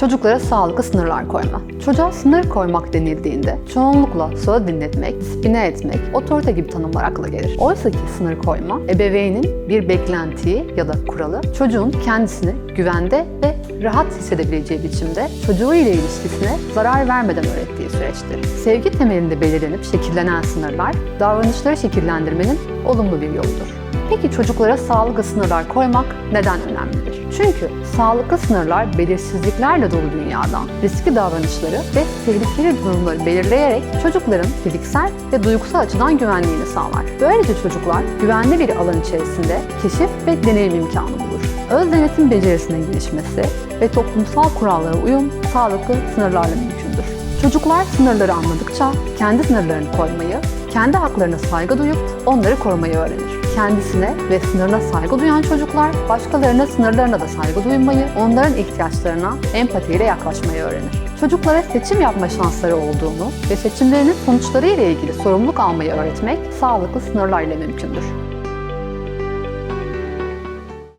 Çocuklara sağlıklı sınırlar koyma. Çocuğa sınır koymak denildiğinde çoğunlukla söz dinletmek, disipline etmek, otorite gibi tanımlar akla gelir. Oysa ki sınır koyma, ebeveynin bir beklentiyi ya da kuralı çocuğun kendisini güvende ve rahat hissedebileceği biçimde çocuğu ile ilişkisine zarar vermeden öğrettiği süreçtir. Sevgi temelinde belirlenip şekillenen sınırlar, davranışları şekillendirmenin olumlu bir yoludur. Peki çocuklara sağlıklı sınırlar koymak neden önemlidir? Çünkü sağlıklı sınırlar belirsizliklerle dolu dünyadan riskli davranışları ve tehlikeli durumları belirleyerek çocukların fiziksel ve duygusal açıdan güvenliğini sağlar. Böylece çocuklar güvenli bir alan içerisinde keşif ve deneyim imkanı bulur. Öz denetim becerisinin gelişmesi ve toplumsal kurallara uyum sağlıklı sınırlarla mümkündür. Çocuklar sınırları anladıkça kendi sınırlarını koymayı, kendi haklarına saygı duyup onları korumayı öğrenir. Kendisine ve sınırına saygı duyan çocuklar başkalarına sınırlarına da saygı duymayı, onların ihtiyaçlarına empatiyle yaklaşmayı öğrenir. Çocuklara seçim yapma şansları olduğunu ve seçimlerinin sonuçları ile ilgili sorumluluk almayı öğretmek sağlıklı sınırlar ile mümkündür.